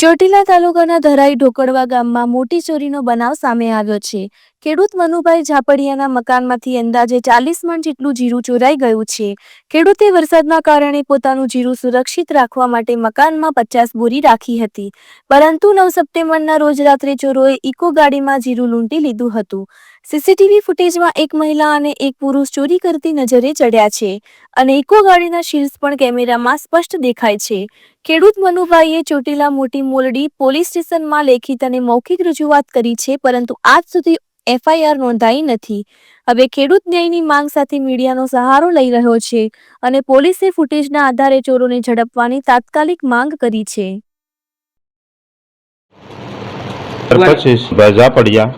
ચોટીલા તાલુકાના ધરાઈ ઢોકળવા ગામમાં મોટી ચોરીનો બનાવ સામે આવ્યો છે. ખેડૂત મનુભાઈ ઝાપડિયાના મકાનમાંથી અંદાજે ચાલીસ મણ જેટલું જીરું ચોરાઈ ગયું છે. ખેડૂતે વરસાદના કારણે પોતાનું જીરું સુરક્ષિત રાખવા માટે મકાનમાં પચાસ બોરી રાખી હતી. પરંતુ નવ સપ્ટેમ્બરના રોજ રાત્રે ચોરોએ ઇકો ગાડીમાં જીરું લૂંટી લીધું હતું. સીસીટીવી ફૂટેજમાં એક મહિલા અને એક પુરુષ ચોરી કરતી નજરે ચડ્યા છે અને ઇકો ગાડીના શીર્ષ પણ કેમેરામાં સ્પષ્ટ દેખાય છે. ખેડૂત મનુભાઈએ ચોટીલા મોટી મોલડી પોલીસ સ્ટેશનમાં લેખિત અને મૌખિક રજૂઆત કરી છે, પરંતુ આજ સુધી એફઆઈઆર નોંધાઈ નથી. હવે ખેડૂત ન્યાયની માંગ સાથે મીડિયાનો સહારો લઈ રહ્યો છે અને પોલીસે ફૂટેજના આધારે ચોરોને ઝડપવાની તાત્કાલિક માંગ કરી છે. પચીસ ઝાપડિયા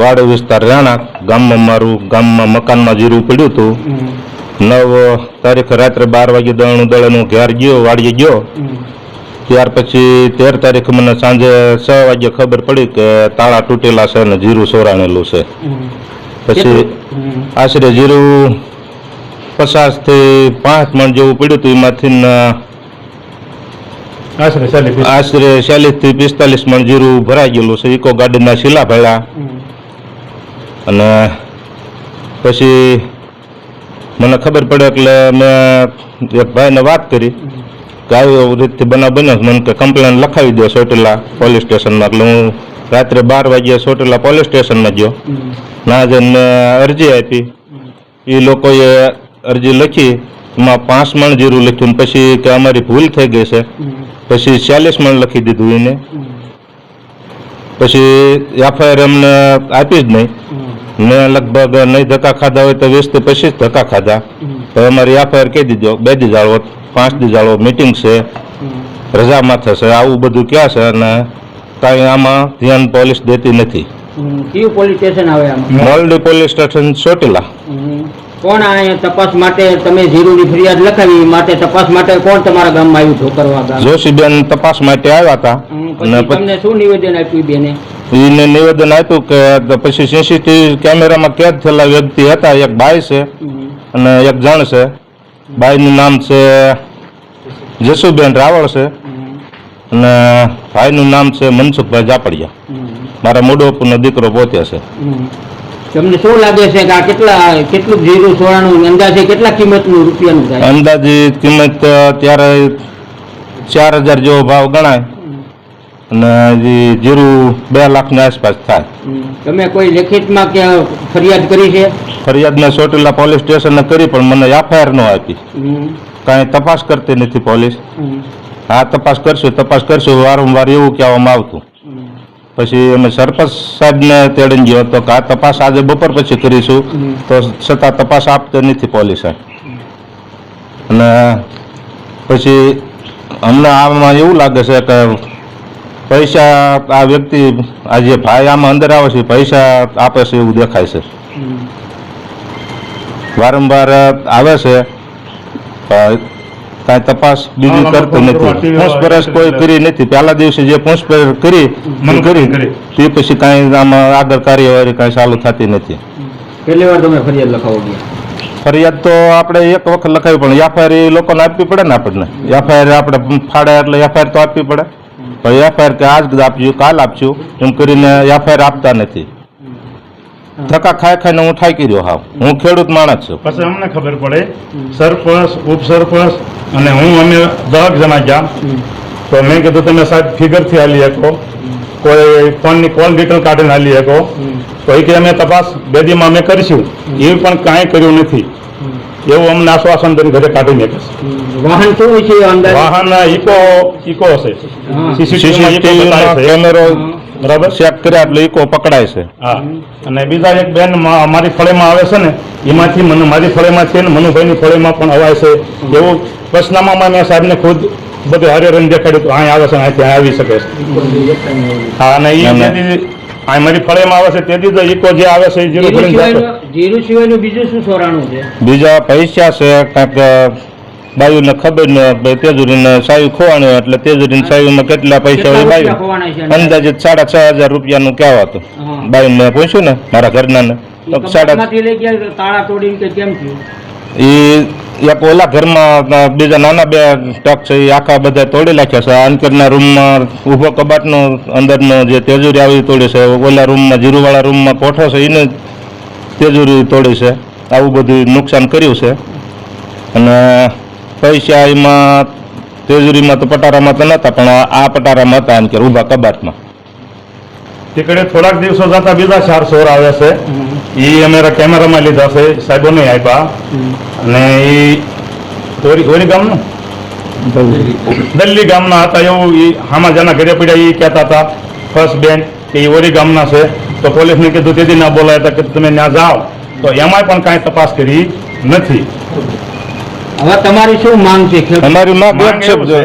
વાડ વિસ્તાર રાણા ગામમાં મારું ગામમાં મકાનમાં જીરું પડ્યું હતું. નવ તારીખ રાત્રે બાર વાગે દળનું દળનું ઘેર ગયો વાડીએ ગયો. ત્યાર પછી તેર તારીખ મને સાંજે છ વાગે ખબર પડી કે તાળા તૂટેલા છે અને જીરું સોરાણેલું છે. પછી આશરે જીરું પચાસથી પાંચ મણ જેવું પડ્યું હતું એમાંથી આશરે ચાલી આશરે ચાલીસથી પિસ્તાલીસ મણ જીરું ભરાઈ ગયેલું છે. ઇકો ગાર્ડનના શીલા ભર્યા. અને પછી મને ખબર પડે એટલે મેં એક ભાઈને વાત કરી. કે આવી રીતથી બનાવ બન્યો મને કે કમ્પ્લેન લખાવી દો સોટેલા પોલીસ સ્ટેશનમાં એટલે હું રાત્રે બાર વાગ્યે સોટેલા પોલીસ સ્ટેશનમાં ગયો. ના જઈને અરજી આપી. એ લોકોએ અરજી લખી. એમાં પાંચ મણ જીરું લખ્યું પછી કે અમારી ભૂલ થઈ ગઈ છે. પછી ચાલીસ મણ લખી દીધું એને પછી એફઆઈઆર અમને આપી જ નહીં. મેં લગભગ નહીં ધક્કા ખાધા હોય તો વીસથી પચીસ ધક્કા ખાધા. તો અમારી એફઆઈઆર કહી દીધો. બે દી જાળવો પાંચ દી મિટિંગ છે રજામાં થશે આવું બધું ક્યાં છે અને કાંઈ આમાં ધ્યાન પોલીસ દેતી નથી. કયું પોલીસ સ્ટેશન આવે આમાં? Moldi police station Chotila. કોણ આ તપાસ માટે તમે જીરુની ફરિયાદ લખાવી માટે તપાસ માટે કોણ તમારા ગામમાં આવ્યું ઠોકરવા ગામ? જોશીબેન તપાસ માટે આવ્યા હતા. અને તમને શું નિવેદન આપ્યું બેને? એને નિવેદન આપ્યું કે પછી સીસીટીવી કેમેરામાં કેદ થયેલા વ્યક્તિ હતા એક ભાઈ છે અને એક જણ છે. બાઈનું નામ છે જસુબેન રાવળ છે. અને ભાઈનું નામ છે મનસુખભાઈ જાપડિયા મારા મોડોપનો દીકરો પોતે છે. તમને શું લાગે છે કે આ કેટલા કેટલું જીરું સોનાનું અંદાજે કેટલા કિંમતનું રૂપિયાનું થાય? અંદાજે કિંમત અત્યારે ત્યારે ચાર હજાર જેવો ભાવ ગણાય. અને હજી જીરું બે લાખની આસપાસ થાય. તમે કોઈ લેખિતમાં કે ફરિયાદ કરી છે? ફરિયાદ મેં ચોટીલા પોલીસ સ્ટેશને કરી પણ મને એફઆઈઆર ન આપી. કાંઈ તપાસ કરતી નથી પોલીસ. હા તપાસ કરશું તપાસ કરશું. વારંવાર એવું કહેવામાં આવતું. પછી અમે સરપંચ સાહેબને તેડીને ગયો તો કે આ તપાસ આજે બપોર પછી કરીશું. તો છતાં તપાસ આપતી નથી પોલીસે. અને પછી અમને આમાં એવું લાગે છે કે પૈસા આ વ્યક્તિ આ જે ભાઈ આમાં અંદર આવે છે પૈસા આપે છે એવું દેખાય છે. વારંવાર આવે છે કાંઈ તપાસ બીજી કરતું નથી. પૂછપરછ કોઈ કરી નથી. પહેલા દિવસે જે પૂછપરછ કરી કરી. કરી. તે પછી કાંઈ આમાં આગળ કાર્યવાહી કાંઈ ચાલુ થતી નથી. પહેલી વાર તમે ફરિયાદ લખાવો ફરિયાદ તો આપણે એક વખત લખાવી પણ એફઆઈઆર એ લોકોને આપવી પડે ને આપણને? એફઆઈઆર આપણે ફાડે એટલે એફઆઈઆર તો આપવી પડે. પણ એફઆઈઆર કે આજ આપજો કાલ આપજો એમ કરીને એફઆઈઆર આપતા નથી ધક્કા ખાઈ ખાઈને હું થાકી રહ્યો હા હું ખેડૂત માણસ છું પછી અમને ખબર પડે સરપંચ ઉપસરપંચ અને હું અમે દસ જણા ગયા તો મેં કીધું તમે સાહેબ ફિગરથી હાલી શકો. કોઈ ફોનની કોલ ડિટેલ કાઢીને હાલી શકો. તો એ કે અમે તપાસ બે દીમાં અમે કરીશું. એ પણ કાંઈ કર્યું નથી. એવું અમને આશ્વાસન દઈને ઘરે કાઢી નાખે છે વાહન શું હોય છે અંદાજે વાહન ઇકો ઇકો હશે. ઇકો છે. કેમેરો બરાબર? ચેક કર્યા એટલે ઈકો પકડાય છે. હા. અને બીજા એક બેન અમારી મારી ફળેમાં આવે છે ને એમાંથી મને મારી ફળેમાં છે ને મનુભાઈની ફળેમાં પણ અવાય છે. એવું પ્રશ્નમાં મેં સાહેબને ખુદ બધું હારે રંગ દેખાડ્યું તો અહીંયા આવે છે અહીં આવી શકે છે. હા અને એ અહીં મારી ફળેમાં આવે છે તેથી તો ઇકો જે આવે છે જીરું ભરીને જીરું સિવાયનું બીજું શું સોરાણું છે? બીજા પૈસા છે કાંઈક બાયુને ખબર ન તેજુરીને સાયુ ખોવાનું એટલે તેજુરીને સાયુમાં કેટલા પૈસા હોય બાયુ? અંદાજિત સાડા છ હજાર રૂપિયાનું કહેવાતું હા. બાયુને પૂછ્યું ને મારા ઘરનાને. ને તો સાડા તાળા તોડીને કેમ થયું? એ એક ઓલા ઘરમાં બીજા નાના બે ટક છે, એ આખા બધા તોડી નાખ્યા છે. અંકરના રૂમમાં ઊભો કબાટનો અંદરનો જે તેજુરી આવી તોડી છે, ઓલા રૂમમાં, જીરુવાળા રૂમમાં કોઠો છે, એને તેજુરી તોડી છે. આવું બધું નુકસાન કર્યું છે. અને પૈસા એમાં, તેજુરીમાં તો પટારામાં તો નહોતા પણ આ- પટારામાં હતા અંકેર ઊભા કબાટમાં. તીકડે થોડાક દિવસો જતા બીજા ચાર સોર આવે છે. એ અમે કેમેરામાં લીધા છે સાહેબો નહીં આપ્યા અને એ ઓરી ઓરી ગામનું? દલ્લી ગામના હતા એવું એ હામાં જેના ઘરે પડ્યા એ કહેતા હતા ફર્સ્ટ બેન કે એ ઓરી ગામના છે. તો પોલીસને કીધું તેથી ના બોલાય હતા કે તમે ત્યાં જાઓ. તો એમાંય પણ કાંઈ તપાસ કરી નથી. હવે તમારી શું માંગ છે? અમારી માંગ એક એવું છે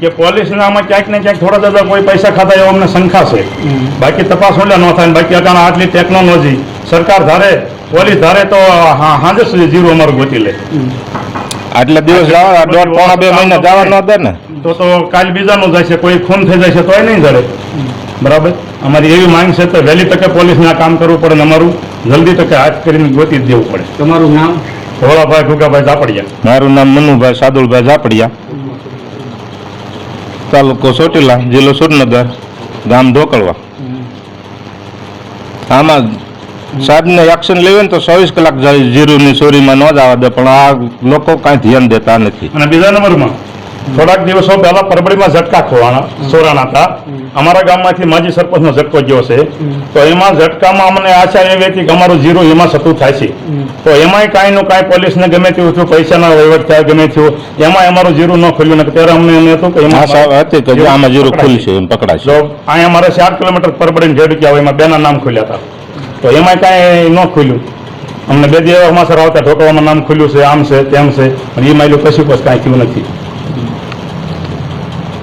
છે કે પોલીસને આમાં ક્યાંક ને ક્યાંક થોડા દાદા કોઈ પૈસા ખાતા એવો અમને શંકા છે. બાકી તપાસ ઓલા ન થાય બાકી અટાણે આટલી ટેકનોલોજી સરકાર ધારે પોલીસ ધારે તો હાજર સુધી જીરો અમારું ગોતી લે. આટલા દિવસ જવા દોઢ પોણા બે મહિના જવા ન દે ને. તો તો કાલ બીજાનું જાય છે કોઈ ખૂન થઈ જાય છે તોય નહીં ધરે બરાબર? અમારી એવી માંગ છે તો વહેલી તકે પોલીસને આ કામ કરવું પડે ને અમારું. જલ્દી તકે હાથ કરીને ગોતી જ દેવું પડે. તમારું નામ? ભોળાભાઈ ભૂગાભાઈ ઝાપડિયા. મારું નામ મનુભાઈ સાદુલભાઈ ઝાપડિયા. તાલુકો ચોટીલા જિલ્લો સુરનગર ગામ ઢોકળવા. આમાં સાહેબને એક્શન લેવે ને તો ચોવીસ કલાક જીરુની ચોરીમાં ન જવા દે પણ આ લોકો કાંઈ ધ્યાન દેતા નથી. અને બીજા નંબરમાં? થોડાક દિવસો પહેલા પરબડીમાં ઝટકા ખોવાના સોરાના હતા. અમારા ગામમાંથી માજી સરપંચનો ઝટકો ગયો છે. તો એમાં ઝટકામાં અમને આશા એવી હતી કે અમારું જીરો એમાં સતું થાય છે. તો એમાંય કાંઈ નું કાંઈ પોલીસને ગમે તેવું થયું પૈસાના વહીવટ થયા ગમે થયું એમાં અમારું જીરું ન ખુલ્યું. ને ત્યારે અમને એમ હતું કે એમાં આશા હતી કે આમાં જીરું ખુલશે એમ પકડાશે જો અહીંયા અમારે ચાર કિલોમીટર પરબડીને ઝડક્યા હોય એમાં બેના નામ ખુલ્યા હતા. તો એમાંય કાંઈ ન ખુલ્યું. અમને બે દિવસમાં સર આવતા ઢોકવામાં નામ ખુલ્યું છે આમ છે તેમ છે. અને એ માયલું કશું પછી કાંઈ થયું નથી.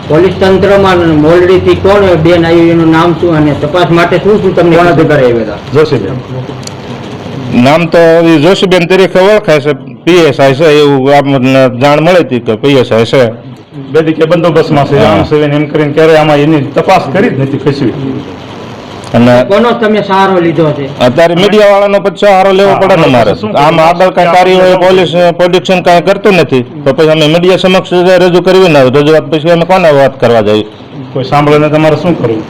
પોલીસ તંત્રમાં મોલડીથી કોણ બેન આવ્યું એનું નામ શું અને તપાસ માટે શું શું તમને કોણ અધિકારી આવ્યા હતા? જોશીબેન. નામ તો જોશીબેન તરીકે ઓળખાય છે પીએસઆઈ છે એવું આપણને જાણ મળી હતી કે પીએસઆઈ છે. બેદી કે બંદોબસ્તમાં છે આમ છે એમ કરીને ક્યારે આમાં એની તપાસ કરી જ નથી કશું અને કોનો તમે સહારો લીધો છે? અત્યારે મીડિયા વાળાનો પછી સહારો લેવો પડે ને આમાં મારે. આમ આગળ કઈ કાર્ય પોલીસ પ્રોડક્શન કઈ કરતું નથી તો પછી અમે મીડિયા સમક્ષ રજૂ કરવી ના રજૂઆત પછી અમે કોને વાત કરવા જઈએ? કોઈ સાંભળે તમારે શું કરવું?